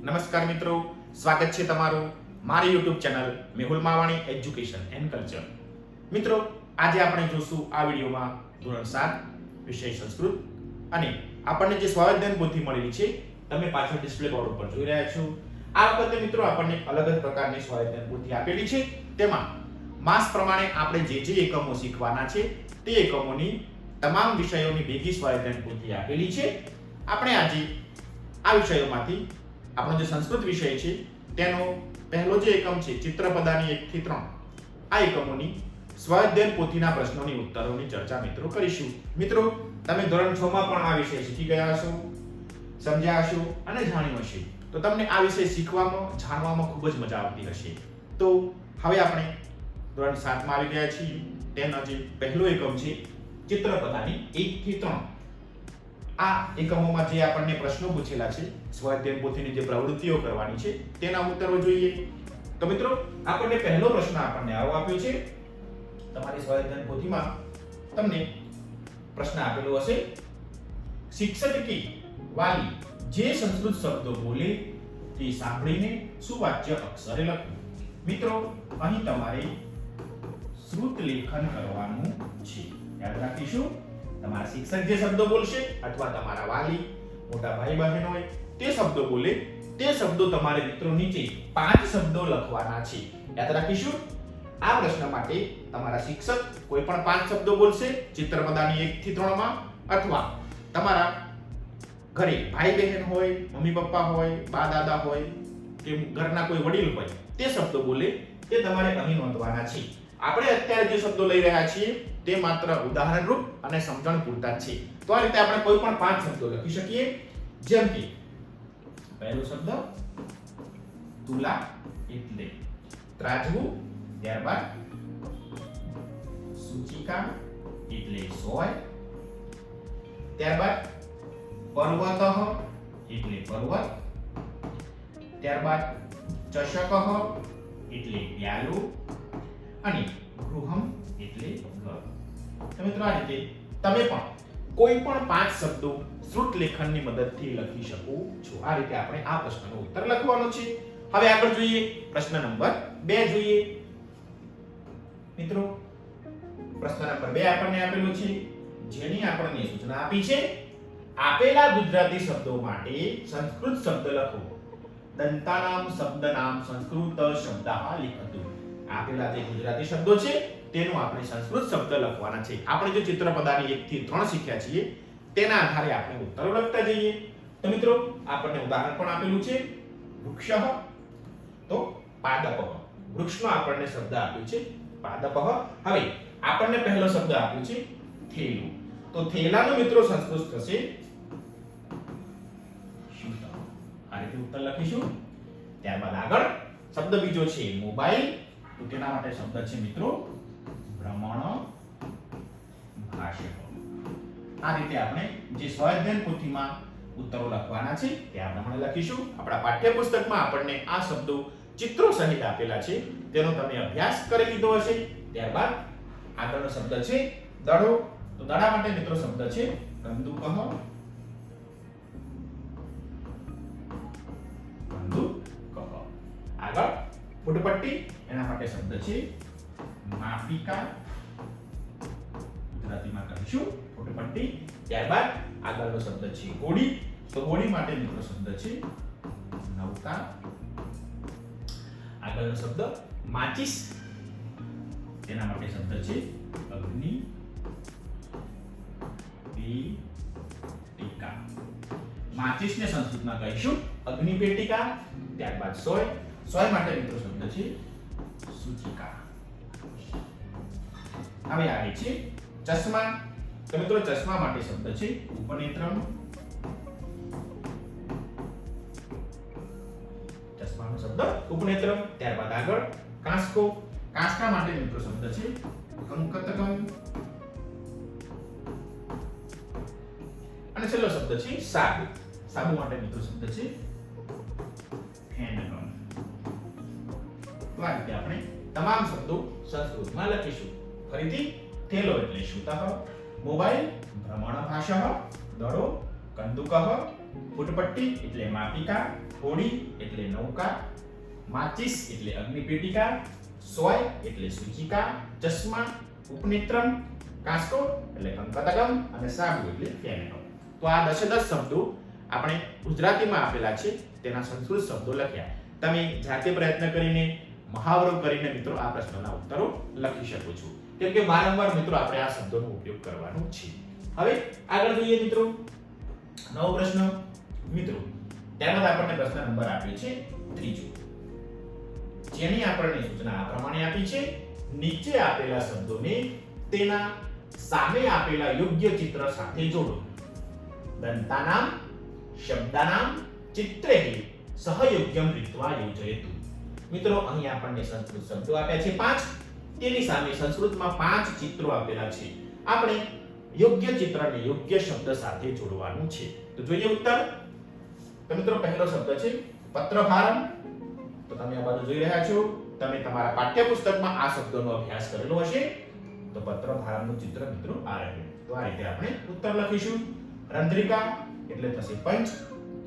નમસ્કાર મિત્રો, સ્વાગત છે તમારું મારી YouTube channel Mehul Mavani education and culture મિત્રો, આજે આપણે જોશું આ વિડીયોમાં ધોરણ સાત, વિષય સંસ્કૃત અને આપણને જે સ્વાવધાન પોથી મળેલી છે, તમે પાછળ ડિસ્પ્લે બોર્ડ ઉપર જોઈ રહ્યા છો. આ વખતે મિત્રો, આપણને અલગ જ પ્રકારની સ્વાધ્યાયન પોથી આપેલી છે. તેમાં માસ પ્રમાણે આપણે જે જે એકમો શીખવાના છે, તે એકમોની તમામ વિષયોની ભેગી સ્વાધ્યાયન પોથી આપેલી છે. આપણે આજે આ વિષયોમાંથી આપણો જે સંસ્કૃત વિષય છે, તેનો પહેલો જે એકમ છે, ચિત્રપદાની એક થી ત્રણ. આ એકમોની સ્વાધ્યાયન પોથીના પ્રશ્નોની ઉત્તરોની ચર્ચા મિત્રો કરીશું. મિત્રો, તમે ધોરણ 6 માં પણ આ વિષય શીખી ગયા હશો, સમજ્યા હશો અને જાણ્યું હશે. તો તમને આ વિષય શીખવામાં, જાણવામાં ખૂબ જ મજા આવતી હશે. તો હવે આપણે ધોરણ 7 માં આવી ગયા છીએ. તેનો જે પહેલો એકમ છે, ચિત્રપદાની એક થી ત્રણ. આ એકમોમાં જે આપણને પ્રશ્નો પૂછેલા છે, સ્વાધ્યાય પોથીની જે પ્રવૃત્તિઓ કરવાની છે, તેના ઉત્તરો જોઈએ. તો મિત્રો, આપણને પહેલો પ્રશ્ન આપણને આવો આપ્યો છે. તમારી સ્વાધ્યાય પોથીમાં તમને પ્રશ્ન આપેલો હશે. શિક્ષક કે વાલી જે સંસ્કૃત શબ્દો બોલે તે સાંભળીને સુવાચ્ય અક્ષરે લખવું. મિત્રો, અહીં તમારે શ્રુત લેખન કરવાનું છે. યાદ રાખીશું. તમારા શિક્ષક જે શબ્દો બોલશે અથવા તમારા વાલી, મોટા ભાઈ બહેન હોય તે શબ્દો બોલે, તે શબ્દો તમારે મિત્રો નીચે પાંચ શબ્દો લખવાના છે. યાદ રાખીશું? આ પ્રશ્ન માટે તમારા શિક્ષક કોઈ પણ પાંચ શબ્દો બોલશે ચિત્રપદાની એક થી ત્રણમાં અથવા તમારા ઘરે ભાઈ બહેન હોય, મમ્મી પપ્પા હોય, બા દાદા હોય કે ઘરના કોઈ વડીલ હોય, તે શબ્દો બોલે, તે તમારે અહીં નોંધવાના છે. આપણે અત્યારે જે શબ્દો લઈ રહ્યા છીએ તે માત્ર ઉદાહરણરૂપ અને સમજણ પૂરતા છે. તો આ રીતે આપણે કોઈ પણ પાંચ શબ્દો લખી શકીએ. જેમ કે, પહેલો શબ્દ, તુલા એટલે ત્રાજવું, ત્યારબાદ સૂચિકા એટલે સોય, ત્યારબાદ પર્વત એટલે પર્વત, ત્યારબાદ ચષક એટલે પ્યાલું, અને ગૃહમ એટલે ઘર. તો મિત્રો આ રીતે તમે પણ કોઈ પણ પાંચ શબ્દો શ્રુત લેખનની મદદથી લખી શકો છો. આ રીતે આપણે આ પ્રશ્નનો ઉત્તર લખવાનો છે. હવે આગળ જોઈએ. પ્રશ્ન નંબર બે જોઈએ. મિત્રો, પ્રશ્ન નંબર બે આપણને આપેલો છે. જેની આપણને સૂચના આપી છે, આપેલા ગુજરાતી શબ્દો માટે સંસ્કૃત શબ્દ લખો. દંતાનામ શબ્દનામ સંસ્કૃત શબ્દાહ લિખતુ આપેલા જે ગુજરાતી શબ્દો છે, તેનો આપણે સંસ્કૃત શબ્દ લખવાના છે. આપણે જે ચિત્રપદાની 1 થી 3 શીખ્યા છીએ, તેના આધારે આપણે ઉત્તરો લખતા જઈએ. તો મિત્રો, આપણને ઉદાહરણ પણ આપેલું છે, વૃક્ષ. તો પાદપ વૃક્ષનો આપણને શબ્દ આપ્યો છે પાદપ હવે, આપણને પહેલો શબ્દ આપ્યો છે, થેલું. તો થેલાનો મિત્રો સંસ્કૃત થશે? આ રીતે ઉત્તર લખીશું. ત્યારબાદ આગળ, શબ્દ બીજો છે, મોબાઈલ. તો તેના માટે શબ્દ છે મિત્રો? ભ્રમણ ભાષકો. આ રીતે આપણે જે સ્વાધ્યાયન પોથીમાં ઉત્તરો લખવાના છે તે આ પ્રમાણે લખીશું. આપણા પાઠ્યપુસ્તકમાં આપણને આ શબ્દો ચિત્રો સહિત આપેલા છે. તેનો તમે અભ્યાસ કરી લીધો હશે. ત્યારબાદ આગળનો શબ્દ છે દડો. તો દડા માટે મિત્રો શબ્દ છે. કંદુકહ ફૂટપટ્ટી એના માટે શબ્દ છે માપિકા ગુજરાતીમાં કહીશું ફૂટપટ્ટી ત્યારબાદ આગળનો શબ્દ છે હોડી તો હોડી માટે મિત્રો શબ્દ છે નૌકા આગળનો શબ્દ માચિસ તેના માટે શબ્દ છે અગ્નિ પેટિકા માચિસને સંસ્કૃતમાં કહીશું અગ્નિ પેટિકા ત્યારબાદ સોય સોય માટે મિત્રો શબ્દ છે સૂચિકા. હવે આવે છે ચશ્મા. તો મિત્રો ચશ્મા માટે શબ્દ છે ઉપનેત્રમ. ચશ્માનો શબ્દ ઉપનેત્રમ. ત્યારબાદ આગળ કાંસકો. કાંસકા માટે મિત્રો શબ્દ છે કંકતકમ. અને છેલ્લો શબ્દ છે સાબુ. સાબુ માટે મિત્રો શબ્દ છે ફેનગમ આ રીતે આપણે. તમામ શબ્દો સંસ્કૃતમાં લખીશું. ફરીથી થેલો એટલે શુતઃ મોબાઈલ ભ્રમણ ભાષઃ દડો કંદુકઃ, ફૂટપટ્ટી એટલે માપિકા, હોડી એટલે નૌકા, માચિસ એટલે અગ્નિપેટિકા, સોય એટલે સૂચિકા, ચશ્મા, ઉપનેત્રમ, કાસ્કો એટલે કંકતગમ અને સાબુ એટલે ફેનેટો તો આ દસે દસ શબ્દો આપણે ગુજરાતીમાં આપેલા છે. તેના સંસ્કૃત શબ્દો લખ્યા. તમે જાતે પ્રયત્ન કરીને મહાવરો કરીને મિત્રો આ પ્રશ્નના ઉત્તરો લખી શકો છો. કેમ કે વારંવાર મિત્રો આપણે આ શબ્દોનો ઉપયોગ કરવાનો છે. હવે આગળ જોઈએ મિત્રો. નવો પ્રશ્ન. મિત્રો ત્યારબાદ આપણને પ્રશ્ન નંબર આપ્યો છે ત્રીજો. જેની આપણને સૂચના આ પ્રમાણે આપી છે, નીચે આપેલા શબ્દોને તેના સામે આપેલા યોગ્ય ચિત્ર સાથે જોડો. દંતાનામ, શબ્દાનામ ચિત્રે સહયોગ્યમ રીતવા યોજયતુ મિત્રો, અહીં આપણને સંસ્કૃત શબ્દો આપ્યા છે પાંચ. તેની સામે સંસ્કૃતમાં પાંચ ચિત્રો આપેલા છે. આપણે યોગ્ય ચિત્રને યોગ્ય શબ્દ સાથે જોડવાનું છે. તો જોઈએ ઉત્તર. તો મિત્રો, પહેલો શબ્દ છે પત્રભારમ તો તમે આ બાજુ જોઈ રહ્યા છો. તમે તમારા પાઠ્યપુસ્તકમાં આ શબ્દનો અભ્યાસ કરેલો હશે. તો પત્રભારમનું ચિત્ર મિત્રો આ રહ્યું. તો આ રીતે આપણે ઉત્તર લખીશું. રંધ્રિકા, એટલે થશે પંચ.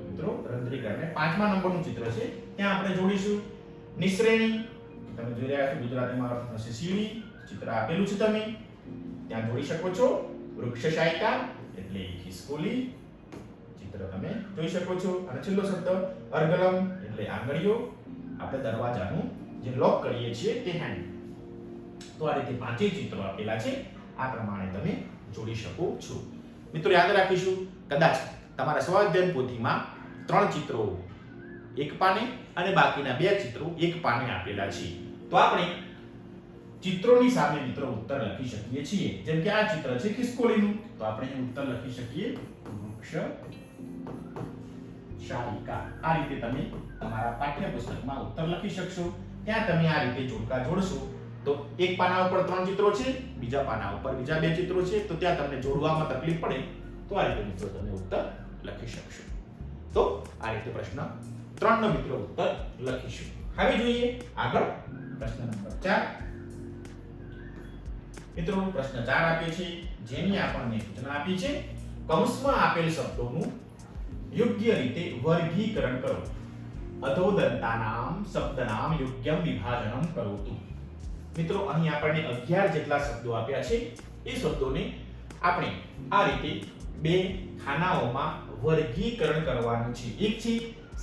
મિત્રો રંધ્રિકા એટલે પાંચમા નંબરનું ચિત્ર છે. ત્યાં આપણે જોડીશું. નિશ્રેણી તમે જોઈ રહ્યા છો ગુજરાતીમાં અર્થ થશે સીડી ચિત્ર આપેલું છે તમે. ત્યાં જોઈ શકો છો વૃક્ષશાયિકા એટલે ખિસકોલી ચિત્ર તમે જોઈ શકો છો. અને છેલ્લો શબ્દ અર્ગલમ એટલે આંગળીઓ. આપણે દરવાજાનું જે લોક કરીએ છીએ તે હેન્ડ તો આ રીતે પાંચેય ચિત્રો આપેલા છે. આ પ્રમાણે તમે જોડી શકો છો. મિત્રો યાદ રાખીશું, કદાચ તમારા સ્વાધ્યાયન પોથીમાં ત્રણ ચિત્રો એક પાને અને બાકીના બે ચિત્રો એક પાને આપેલા છે. તો આપણે ચિત્રોની સામે મિત્રો ઉત્તર લખી શકીએ છીએ. જેમ કે આ ચિત્ર છે ખિસકોલીનું. તો આપણે ઉત્તર લખી શકીએ. વૃક્ષ શાલિકા આ રીતે તમે તમારા પાઠ્યપુસ્તકમાં ઉત્તર લખી શકશો. ત્યાં તમે આ રીતે જોડકા જોડશો. તો એક પાના ઉપર ત્રણ ચિત્રો છે, બીજા પાના ઉપર બીજા બે ચિત્રો છે. તો ત્યાં તમને જોડવામાં તકલીફ પડે તો આ રીતે મિત્રો તમે ઉત્તર લખી શકશો. તો આ રીતે પ્રશ્ન ત્રણનો મિત્રો ઉત્તર લખીશું. હવે જોઈએ આગળ પ્રશ્ન નંબર 4 મિત્રો, પ્રશ્ન 4 આપ્યો છે, જેની આપણને સૂચના આપી છે કૌંસમાં આપેલ શબ્દોનું યોગ્ય રીતે વર્ગીકરણ કરો. અધોદંતાનામ, શબ્દનામ, યોગ્યમ, વિભાજનમ કરોતુ મિત્રો, અહીં આપણને 11 જેટલા શબ્દો આપ્યા છે, એ શબ્દોને આપણે આ રીતે બે ખાનાઓમાં વર્ગીકરણ કરવાનું છે. એક છે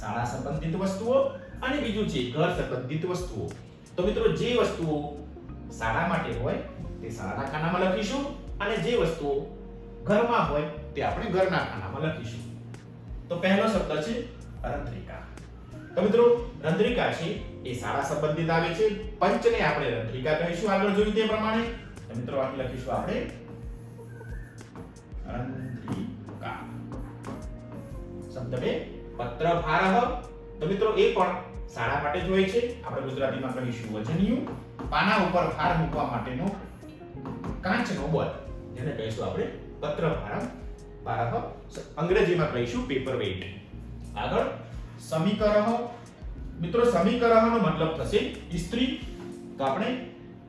શાળા સંબંધિત વસ્તુઓ અને બીજું છે ઘર સંબંધિત વસ્તુઓ. તો મિત્રો, જે વસ્તુઓ શાળા માટે હોય, તે શાળાના ખાનામાં લખીશું અને જે વસ્તુઓ ઘરમાં હોય, તે આપણે ઘરના ખાનામાં લખીશું. તો પહેલો શબ્દ છે રંધ્રિકા. તો મિત્રો, રંધ્રિકા છે એ શાળા સંબંધિત આવે છે. પંચને આપણે રંધ્રિકા કહીશું. આગળ જોયું તે પ્રમાણે. તો મિત્રો અહીં લખીશું આપણે રંધ્રિકા. શબ્દ બે. પત્રભારહ તો મિત્રો, એ પણ શાળા માટે જ હોય છે. આપણે ગુજરાતીમાં કહીશું વજનિયું. પાના ઉપર ભાર મૂકવા માટેનો કાચનો બોલ જેને કહીશું આપણે પત્રભારમ ભારહ અંગ્રેજીમાં કહીશું પેપર વેઇટ આગળ. સમીકરહ મિત્રો સમીકરહનો મતલબ થશે ઇસ્ત્રી. તો આપણે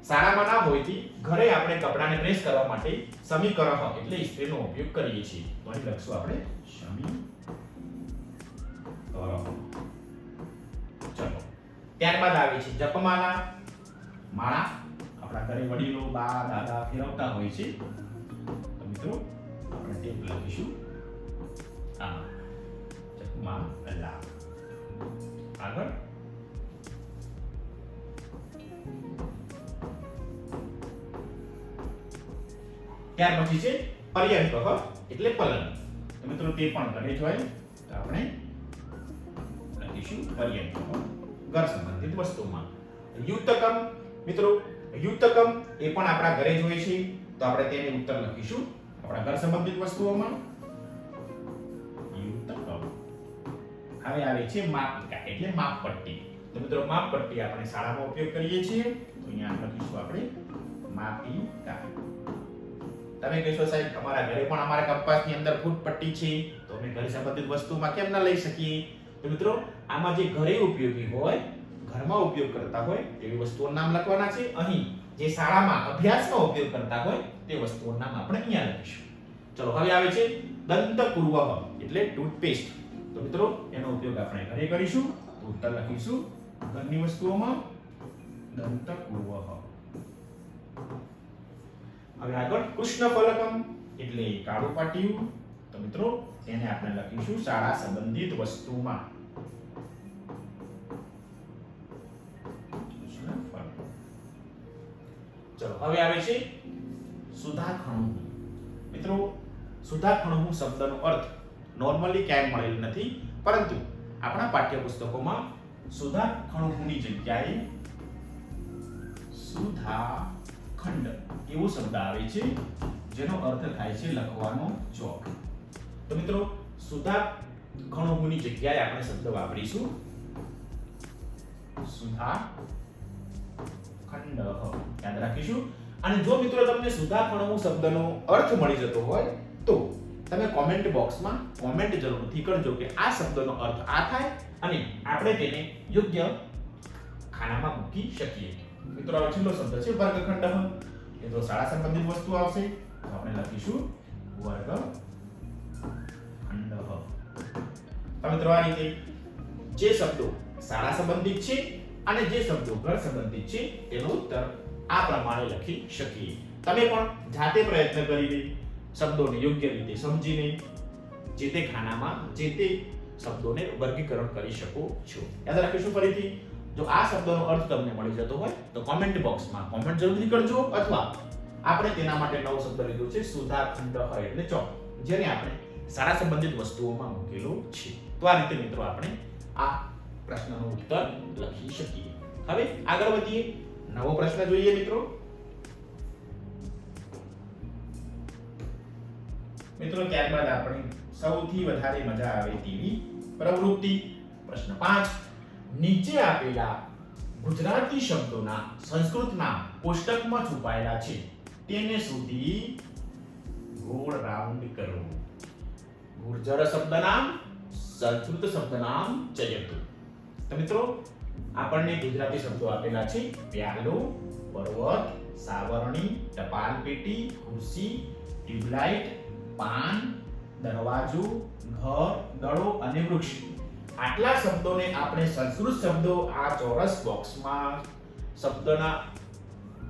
શાળામાં ના હોયથી ઘરે આપણે કપડાને પ્રેસ કરવા માટે સમીકરહ એટલે ઇસ્ત્રીનો ઉપયોગ કરીએ છીએ. તો અહીં લખશું આપણે સમી ચલો. ત્યારબાદ આવે છે જપમાલા. માળા. આપણા ઘરે વડીલો, બા, દાદા ફેરવતા હોય છે. તો મિત્રો, આપણે ટેપ લખીશું. આ જપમાલા. આગળ. ત્યાર પછી છે પર્યંક એટલે પલંગ. મિત્રો, તે પણ ઘરે જ હોય. તો આપણે લખીશું પર્યંકહ ઘર સંબંધિત વસ્તુમાં યુતકમ, મિત્રો, યુતકમ એ પણ આપણા ઘરે જ હોય છે. તો આપણે તેને ઉત્તર લખીશું. આપણા ઘર સંબંધિત વસ્તુઓમાં. યુતકમ. હવે આવે છે માપિકા એટલે માપપટ્ટી. તો મિત્રો, માપપટ્ટી આપણે શાળામાં ઉપયોગ કરીએ છીએ. તો અહીંયા લખીશું આપણે માપિકા. તમે કહેશો સાહેબ, તમારા ઘરે પણ અમારા કંપાસની અંદર ફૂટ પટ્ટી છે. તો અમે ઘર સંબંધિત વસ્તુમાં કેમ ના લઈ શકીએ? તો મિત્રો, આમાં જે ઘરે ઉપયોગી હોય, ઘરમાં ઉપયોગ કરતા હોય, તેવી વસ્તુઓનું નામ લખવાના છે. અહીં જે શાળામાં અભ્યાસમાં ઉપયોગ કરતા હોય, તે વસ્તુઓનું નામ આપણે અહીંયા લખીશું. ચલો, હવે આવે છે દંતપૂર્વહ એટલે ટૂથપેસ્ટ. તો મિત્રો, એનો ઉપયોગ આપણે ઘરે કરીશું, તો ઉત્તર લખીશું. ઘરની વસ્તુઓમાં દંતકુર્વહ હવે આગળ કૃષ્ણ ફલકમ એટલે કાળું પાટિયું. તો મિત્રો, એને આપણે લખીશું શાળા સંબંધિત વસ્તુમાં. ચલો, હવે આવે છે સુધાખણું. મિત્રો, સુધાખણું શબ્દનો અર્થ નોર્મલી ક્યાંય મળેલ નથી, પરંતુ આપણા પાઠ્યપુસ્તકોમાં સુધાખણુની જગ્યાએ સુધા ખંડ એવો શબ્દ આવે છે, જેનો અર્થ થાય છે લખવાનો ચોક. તો મિત્રો સુધા સુધાખણુની જગ્યાએ આપણે શબ્દ વાપરીશું. સુધા ખંડ યાદ રાખીશું? અને જો મિત્રો તમને સુધાખણું શબ્દનો અર્થ મળી જતો હોય, તો તમે કોમેન્ટ બોક્સમાં કોમેન્ટ જરૂરથી કરજો કે આ શબ્દનો અર્થ આ થાય અને આપણે તેને યોગ્ય ખાનામાં મૂકી શકીએ. મિત્રો, હવે છેલ્લો શબ્દ છે વર્ગખંડ તો શાળા સંબંધિત વસ્તુ આવશે. તો આપણે લખીશું વર્ગ ખંડ મિત્રો, આ રીતે જે શબ્દો શાળા સંબંધિત છે અને જે શબ્દો ઘર સંબંધિત છે, તેનો ઉત્તર આ પ્રમાણે લખી શકીએ. તમે પણ જાતે પ્રયત્ન કરીને શબ્દોને યોગ્ય રીતે સમજીને જે તે ખાનામાં જે તે શબ્દોને વર્ગીકરણ કરી શકો છો. યાદ રાખીશું ફરીથી, જો આ શબ્દનો અર્થ તમને મળી જતો હોય, તો કોમેન્ટ બોક્સમાં કોમેન્ટ જરૂરથી કરજો, અથવા આપણે તેના માટે નવો શબ્દ લીધો છે સુધાખંડ હોય એટલે ચોક, જેને આપણે શાળા સંબંધિત વસ્તુઓમાં મૂકેલો છે. તો આ રીતે મિત્રો આપણે આ પ્રશ્નનો ઉત્તર લખી શકીએ. હવે આગળ વધીએ. નવો પ્રશ્ન જોઈએ મિત્રો. મિત્રો, ત્યારબાદ આપણે સૌથી વધારે મજા આવે તેવી પ્રવૃત્તિ. પ્રશ્ન 5 નીચે આપેલા ગુજરાતી શબ્દોના સંસ્કૃતના કોષ્ટકમાં છુપાયેલા છે. તેને શોધી ગોળ રાઉન્ડ કરો. ગુર્જર શબ્દનામ સંસ્કૃત શબ્દનામ ચયતુ તો મિત્રો, આપણને ગુજરાતી શબ્દો આપેલા છે. પ્યાલો પર્વત, સાવરણી ટપાલ પેટી ખુરશી, ટ્યુબલાઇટ, પાન, દરવાજો, ઘર, દડો અને વૃક્ષ. આટલા શબ્દોને આપણે સંસ્કૃત શબ્દો આ ચોરસ બોક્સમાં, શબ્દના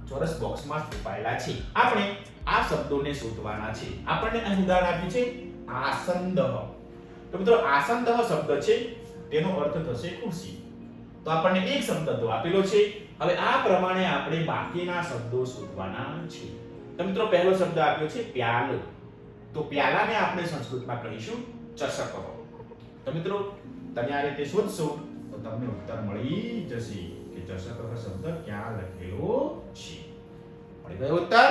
ચોરસ બોક્સમાં છુપાયેલા છે. આપણે આ શબ્દોને શોધવાના છે. આપણને અહીં ઉદાહરણ આપ્યું છે આસંદહ તો મિત્રો આસંદહ શબ્દ છે તેનો અર્થ થશે ખુરશી. તો આપણને એક શબ્દ તો આપેલો છે. હવે આ પ્રમાણે આપણે બાકીના શબ્દો શોધવાના છે. તો મિત્રો, પહેલો શબ્દ આપ્યો છે પ્યાલો. તો પ્યાલાને આપણે સંસ્કૃતમાં કહીશું ચષક. તો મિત્રો, તમે આ રીતે શોધશો, તો તમને ઉત્તર મળી જશે કે ચષક શબ્દ ક્યાં લખેલો છે. મળી ગયો ઉત્તર?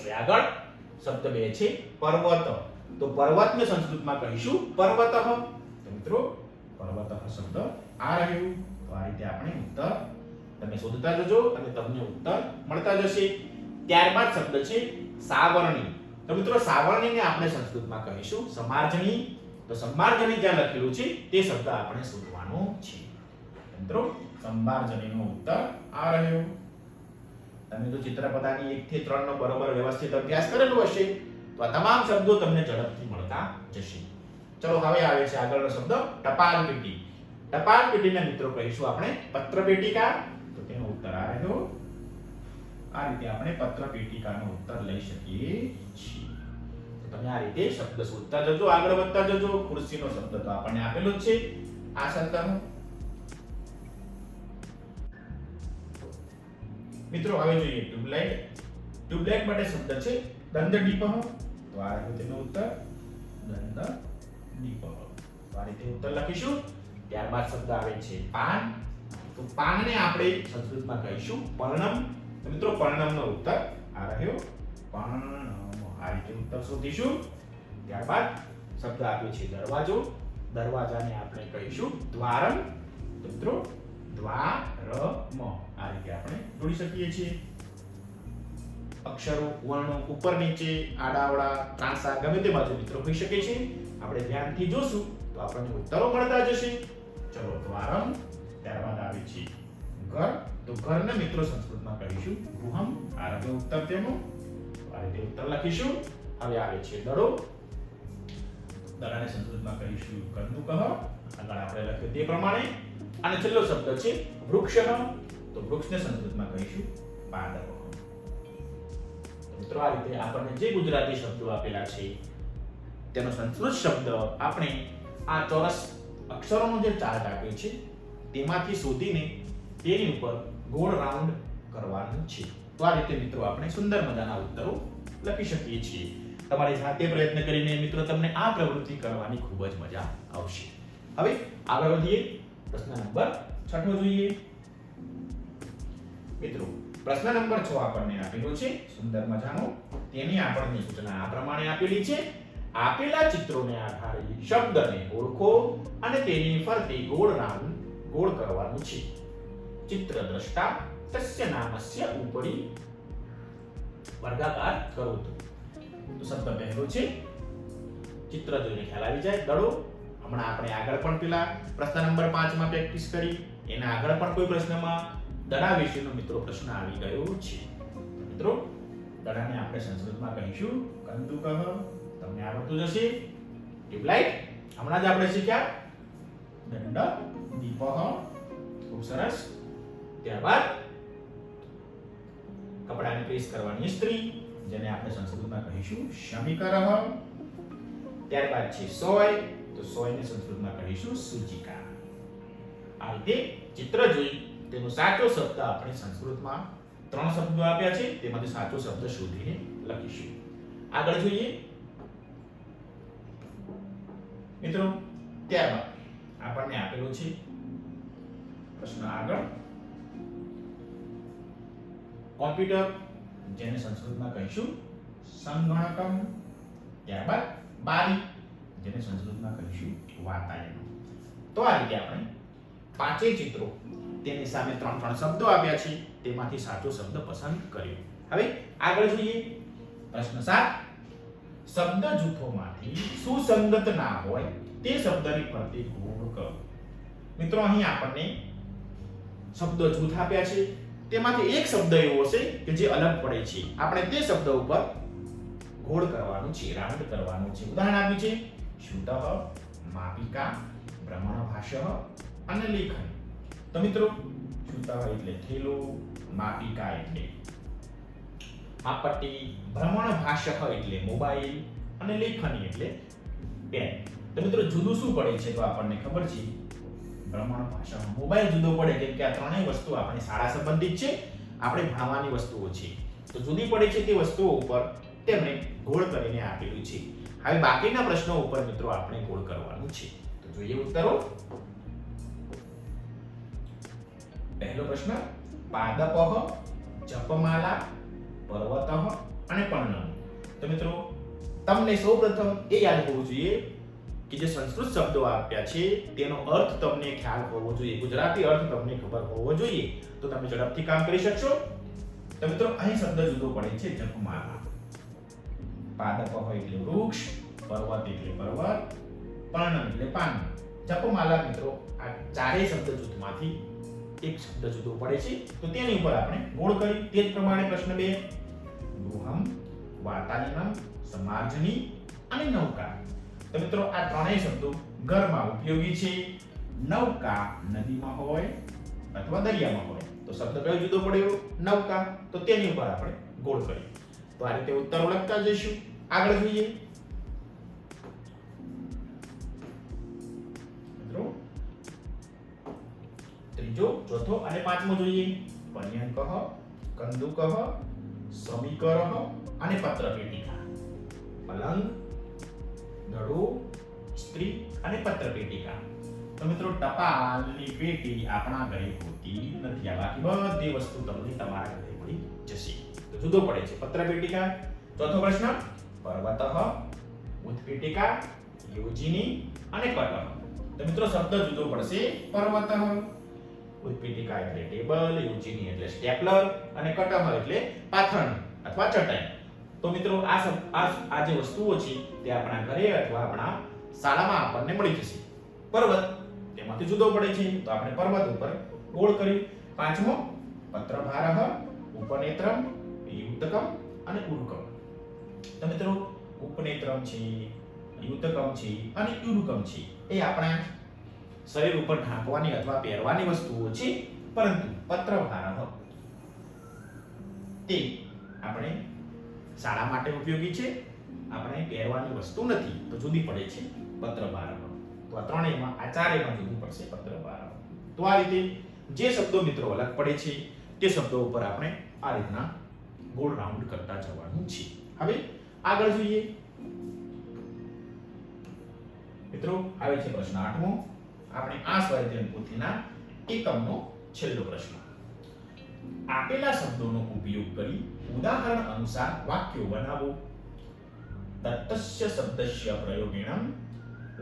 હવે આગળ શબ્દ બે છે પર્વત. તો પર્વતને સંસ્કૃતમાં કહીશું પર્વત. તો મિત્રો પર્વત શબ્દ આ રહ્યું. તો આ રીતે આપણે ઉત્તર તમે શોધતા જજો અને તમને ઉત્તર મળતા જશે. ત્યારબાદ શબ્દ છે સાવરણી. તો મિત્રો સાવરણીને આપણે સંસ્કૃતમાં કહીશું સમાર્જની. તો સમાર્જની જ્યાં લખેલું છે તે શબ્દ આપણે શોધવાનો છે. મિત્રો સંભાર્જનીનો ઉત્તર આ રહ્યો. તમે તો ચિત્રપદાની 1 થી 3 નો બરોબર વ્યવસ્થિત અભ્યાસ કરેલો હશે. તો આ તમામ શબ્દો તમને ઝડપથી મળતા જશે. ચલો હવે આવે છે આગળનો શબ્દ ટપાલ પેટી. ટપાલ પેટીને મિત્રો કહીશું આપણે પત્ર પેટિકા તો તેનો ઉત્તર આ રહ્યો. આ રીતે આપણે પત્ર પેટિકાનો ઉત્તર લઈ શકીએ છીએ. તમે આ રીતે શબ્દ શોધતા જજો, આગળ વધતા જજો. ખુરશીનો શબ્દ તો આપણને આપેલો જ છે. આ શબ્દનો. મિત્રો, હવે જોઈએ ટ્યુબલાઇટ. ટ્યુબલાઇટ માટે શબ્દ છે દંડદીપહ તો આ રહ્યો તેનો ઉત્તર. દંડદીપહ આ રીતે ઉત્તર લખીશું, ત્યારબાદ શબ્દ આવે છે પાન. તો પાનને આપણે સંસ્કૃતમાં કહીશું પર્ણમ. મિત્રો, પર્ણમનો ઉત્તર આ રહ્યો. પર્ણમ. આ રીતે ઉત્તર શોધીશું. ત્યારબાદ શબ્દ આપ્યો છે દરવાજો. દરવાજાને આપણે કહીશું દ્વારમ. તો મિત્રો, દ્વારમ. આ રીતે આપણે જોડી શકીએ છીએ. અક્ષરો, વર્ણો ઉપર નીચે આડાવડા ત્રાંસા ગમે તે બાજુ મિત્રો હોઈ શકે છે. આપણે ધ્યાનથી જોશું તો આપણને ઉત્તરો મળતા જશે. ચલો દ્વારમ ત્યારબાદ આવે છે ઘર. તો ઘરને મિત્રો સંસ્કૃતમાં કહીશું ગૃહમ. આ રીતે ઉત્તર તેનો. આ રીતે ઉત્તર લખીશું. હવે આવે છે દડો. દડાને સંસ્કૃતમાં કહીશું કંદુકહ આગળ આપણે લખ્યું તે પ્રમાણે. અને છેલ્લો શબ્દ છે વૃક્ષ. તો વૃક્ષને સંસ્કૃતમાં કહીશું પાદપ મિત્રો, આ રીતે આપણને જે ગુજરાતી શબ્દો આપેલા છે તેનો સંસ્કૃત શબ્દ આપણે આ ચોરસ અક્ષરોનો જે ચાર્ટ આપ્યો છે, તેમાંથી શોધીને તેની ઉપર ગોળ રાઉન્ડ કરવાનું છે. તો આ રીતે મિત્રો આપણે સુંદર મજાના ઉત્તરો લખી શકીએ છીએ. તમારે જાતે પ્રયત્ન કરીને મિત્રો તમને આ પ્રવૃત્તિ કરવાની ખૂબ જ મજા આવશે. હવે આગળ વધીએ. પ્રશ્ન નંબર છઠ્ઠો જોઈએ. મિત્રો, પ્રશ્ન નંબર છ આપણને આપેલો છે, સુંદર મજાનો. તેની આપણને સૂચના આ પ્રમાણે આપેલી છે. આપેલા ચિત્રોને આધારે શબ્દને ઓળખો અને તેની ફરતે ગોળ રાઉન્ડ ગોળ કરવાનું છે. ચિત્ર દ્રષ્ટા તસ્ય નામસ્ય ઉપરી વર્ગાકાર કરોતુ તો. શબ્દ પહેલો છે. ચિત્ર જોઈને ખ્યાલ આવી જાય. દડો. હમણાં આપણે આગળ પણ પેલા પ્રશ્ન નંબર 5 માં પ્રેક્ટિસ કરી. એના આગળ પણ કોઈ પ્રશ્નમાં દડા વિશેનો મિત્રો પ્રશ્ન આવી ગયો છે. મિત્રો, દડાને આપણે સંસ્કૃતમાં કહીશું કંદુકહ તમને આવડતું જશે. ટ્યુબલાઇટ હમણાં જ આપણે શીખ્યા. દંડ, દીપક, ખૂબ સરસ. ત્યારબાદ કપડાને પ્રેસ કરવાની સ્ત્રી જેને આપણે સંસ્કૃતમાં કહીશું શમિકરહ ત્યારબાદ છે સોય. તો સોયને સંસ્કૃતમાં કહીશું સૂચિકા. આ રીતે ચિત્ર જોઈ તેનો સાચો શબ્દ આપણે સંસ્કૃતમાં ત્રણ શબ્દો આપ્યા છે. તેમાંથી સાચો શબ્દ શોધીને લખીશું. આગળ જોઈએ. મિત્રો, ત્યારબાદ આપણને આપેલો છે પ્રશ્ન આગળ. કોમ્પ્યુટર, જેને સંસ્કૃતમાં કહીશું, સંગણકમ. ત્યારબાદ બારી, જેને સંસ્કૃતમાં કહીશું, વાતાયન. તો આ રીતે આપણે પાંચેય ચિત્રો તેની સામે ત્રણ ત્રણ શબ્દો આપ્યા છે, તેમાંથી સાચો શબ્દ પસંદ કર્યો. હવે આગળ જોઈએ. પ્રશ્ન સાત. શબ્દ જૂથોમાંથી સુસંગત ના હોય તે શબ્દની ફરતે ગોળ કરો મિત્રો, અહીં આપણને શબ્દ જૂથ આપ્યા છે. તેમાંથી એક શબ્દ એવો હશે કે જે અલગ પડે છે. આપણે તે શબ્દ ઉપર ગોળ કરવાનું છે, રાઉન્ડ કરવાનું છે. ઉદાહરણ આપ્યું છે, શુદ્ધ, માપિકા ભ્રમણભાષ અને લેખન. તો મિત્રો, શુદ્ધ એટલે થેલો, માપિકા એટલે આપટ્ટી ભ્રમણભાષ એટલે મોબાઈલ અને લેખની એટલે પેન તો મિત્રો જુદું શું પડે છે તો આપણને ખબર છે? ભ્રમણ ભાષા મોબાઈલ જુદો પડે કેમ કે આ ત્રણેય વસ્તુ આપણી શાળા સંબંધિત છે, આપણે ભણવાની વસ્તુઓ છે. તો જુદી પડે છે તે વસ્તુઓ ઉપર તેમણે ગોળ કરીને આપેલું છે. હવે બાકીના પ્રશ્નો ઉપર મિત્રો આપણે ગોળ કરવાનું છે. તો જોઈએ ઉત્તરો. પહેલો પ્રશ્ન પાદપહ જપમાલા પર્વતઃ અને પર્ણમ તો મિત્રો, તમને સૌપ્રથમ એ યાદ હોવું જોઈએ કે જે સંસ્કૃત શબ્દો આપ્યા છે, તેનો અર્થ તમને ખ્યાલ હોવો જોઈએ. ગુજરાતી અર્થ તમને ખબર હોવો જોઈએ. તો તમે ઝડપથી કામ કરી શકશો. તો મિત્રો, અહીં શબ્દ જુદો પડે છે જપમાલા પાદપ હોય એટલે વૃક્ષ, પર્વત એટલે પર્વત પર્ણ એટલે પાન. જપમાલા મિત્રો, આ ચારેય શબ્દ જૂથમાંથી એક શબ્દ જુદો પડે છે. તો તેની ઉપર આપણે ગોળ કરી. તે જ પ્રમાણે પ્રશ્ન બે. ગૃહમ વાતાયનમ સમાર્જની અને નૌકા. તો મિત્રો આ ત્રણેય શબ્દો ઘરમાં ઉપયોગી છે. નૌકા નદીમાં હોય અથવા દરિયામાં હોય. તો શબ્દ કયો જુદો પડ્યો નૌકા. તો તેની ઉપર આપણે ગોળ કરીએ. તો આ રીતે ઉત્તર લખતા જઈશું. આગળ જોઈએ. ત્રીજો, ચોથો અને પાંચમો જોઈએ. પર્યંકઃ કંદુકઃ સમીકરઃ અને પત્રપેટિકા. પલંગ દડો સ્ત્રી અને પત્રપેટિકા. તો મિત્રો, ટપાલની પેટી આપણા ઘરે હોતી નથી. આ બાકી બધી વસ્તુ તમને તમારા ઘરે મળી જશે. તો જુદો પડે છે. પત્રપેટિકા, ચોથો પ્રશ્ન, પર્વતઃ ઉત્પેટિકા યોજિની અને કટહ તો મિત્રો, શબ્દ જુદો પડશે. પર્વતઃ. ઉત્પીઠિકા એટલે ટેબલ યુજિની એટલે સ્ટેપલર અને કટહ એટલે પાથરણ અથવા ચટાઈ. તો મિત્રો આ આ જે વસ્તુઓ છે તે આપણા ઘરે અથવા આપણા શાળામાં આપણને મળી જશે. પર્વત, તેમાંથી જુદો પડે છે. તો આપણે પર્વત ઉપર ગોળ કરી પાંચમો પત્રભારહ, ઉપનેત્રમ, યુદ્ધકમ અને ઉરુકમ. તો મિત્રો, ઉપનેત્રમ છે, યુદ્ધકમ છે અને ઉરુકમ છે. એ આપણા શરીર ઉપર ઢાંકવાની અથવા પહેરવાની વસ્તુઓ છે પરંતુ પત્રભારહ તે આપણે શાળા માટે ઉપયોગી છે, આપણે પહેરવાની વસ્તુ નથી, તો જુદી પડે છે પત્રભારહ તો આ ત્રણેયમાં, આ ચારેયમાં જુદું પડશે પત્રભારહ તો આ રીતે જે શબ્દો મિત્રો અલગ પડે છે, તે શબ્દો ઉપર આપણે આ રીતના ગોળ રાઉન્ડ કરતા જવાનું છે. હવે આગળ જોઈએ. મિત્રો, આવે છે પ્રશ્ન આઠમો. આપણે આ સ્વાધ્યાય પોથીના એકમનો છેલ્લો પ્રશ્ન. આપેલા શબ્દોનો ઉપયોગ કરી ઉદાહરણ અનુસાર વાક્યો બનાવો. તત્સ્ય શબ્દસ્ય પ્રયોગેણ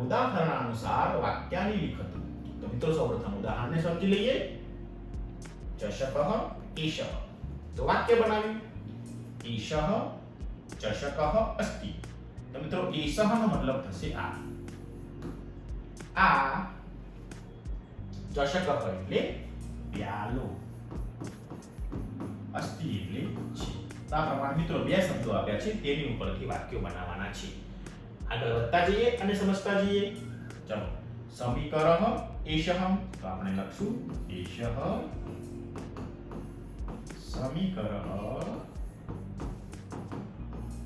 ઉદાહરણાનુસાર વાક્યાની લિખતુ. તો મિત્રો સૌપ્રથમ ઉદાહરણને સમજી લઈએ. ચષક એષ તો વાક્ય બનાવ્યું. એષ ચષક અસ્તિ. તો મિત્રો એષ મતલબ થશે આ. આ ચષક એટલે પ્યાલો એટલે છે તો આ પ્રમાણે મિત્રો બે શબ્દો આપ્યા છે તેની ઉપરથી વાક્યો બનાવવાના છે આગળ વધતા જઈએ અને સમજતા જઈએ ચલો સમીકરહ એશહમ તો આપણે લખશું એશહ સમીકરહ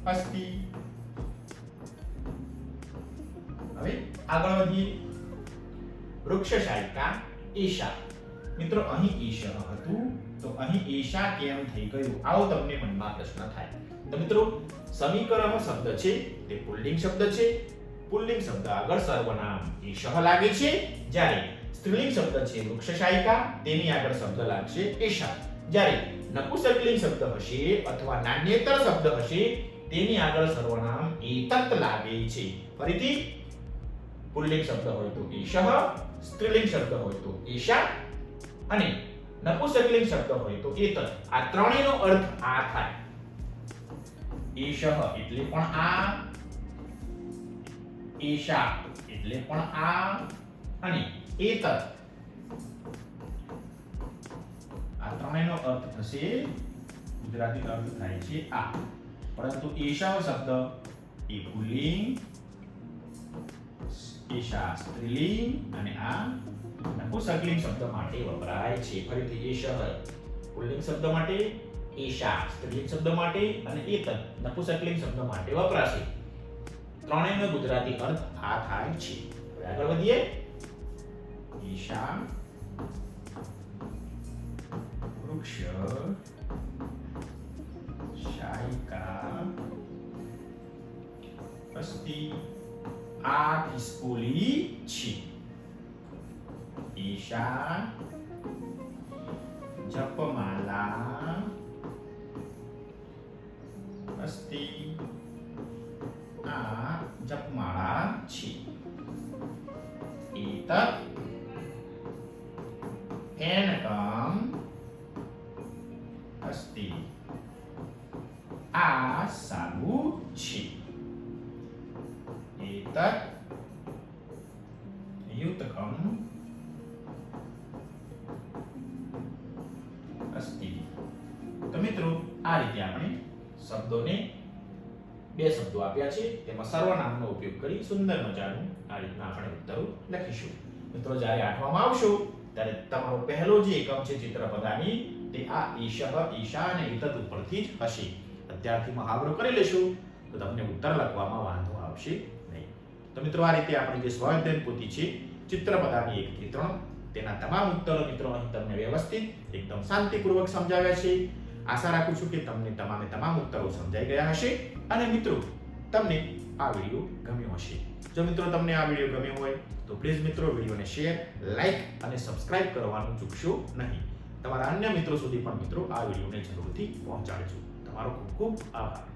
અસ્તિ હવે આગળ વધીએ વૃક્ષશાયિકા ઈશા. મિત્રો, અહીં ઈશ હતું, તો અહીં ઈશા કેમ થઈ ગયું? આવો તમને મનમાં પ્રશ્ન થાય. તો મિત્રો સમીકરણ શબ્દ છે, તે પુલ્લિંગ શબ્દ છે. પુલ્લિંગ શબ્દ આગળ સર્વનામ ઈશ લાગે છે. જ્યારે સ્ત્રીલિંગ શબ્દ છે વૃક્ષશાયિકા, તેની આગળ શબ્દ લાગશે ઈશા. જ્યારે નપુસકલિંગ શબ્દ હશે અથવા નાન્યેતર શબ્દ હશે, તેની આગળ સર્વનામ એતત લાગે છે. ફરીથી, પુલ્લિંગ શબ્દ હોય તો ઈશઃ સ્ત્રીલિંગ શબ્દ હોય તો ઈશા અને નપુંસકલિંગ શબ્દ હોય તો એતત આ ત્રણેયનો અર્થ આ થાય. ઈશઃ એટલે પણ આ ઈશા એટલે પણ આ અને એતત આ ત્રણેયનો અર્થ થશે ગુજરાતી અર્થ થાય છે આ. પરંતુ એશાઓ શબ્દ એ પુલ્લિંગ ઈશા સ્ત્રીલિંગ અને આ નપુંસકલિંગ શબ્દ માટે વપરાય છે. ફરીથી એષઃ પુલ્લિંગ શબ્દ માટે, ઈશા સ્ત્રીલિંગ શબ્દ માટે અને એતત નપુંસકલિંગ શબ્દ માટે વપરાશે. ત્રણેયનો ગુજરાતી અર્થ આ થાય છે. આગળ વધીએ. ઈશા વૃક્ષ, શાયિકા અસ્તિ આ ખિસકોલી છે ઈશા જપમાલા અસ્તિ આપ્યા છે. તેમાં સર્વનામનો ઉપયોગ કરી સુંદર મજાનું આ રીતના આપણે ઉત્તરો લખીશું. મિત્રો, જ્યારે આઠવામાં આવશો, ત્યારે તમારો પહેલો જે એકમ છે ચિત્રપદાની તે આ ઈશહ ઈશા અને ઇતત ઉપરથી જ હશે. અત્યારથી મહાવરો કરી લેશું, તો તમને ઉત્તર લખવામાં વાંધો આવશે નહીં. તો મિત્રો, આ રીતે આપણી જે સ્વાધ્યાય પોથી છે ચિત્રપદાની એક થી ત્રણ તેના તમામ ઉત્તરો મિત્રો અહીં તમને વ્યવસ્થિત, એકદમ શાંતિપૂર્વક સમજાવ્યા છે. આશા રાખું છું કે તમને તમામે તમામ ઉત્તરો સમજાઈ ગયા હશે. અને મિત્રો તમને આ વીડિયો ગમ્યો હશે. જો મિત્રો તમને આ વીડિયો ગમ્યો હોય, તો પ્લીઝ મિત્રો વિડીયોને શેર લાઇક અને સબસ્ક્રાઇબ કરવાનું ચૂકશો નહીં. તમારા અન્ય મિત્રો સુધી પણ મિત્રો આ વિડીયોને જરૂરથી પહોંચાડજો. તમારો ખૂબ ખૂબ આભાર.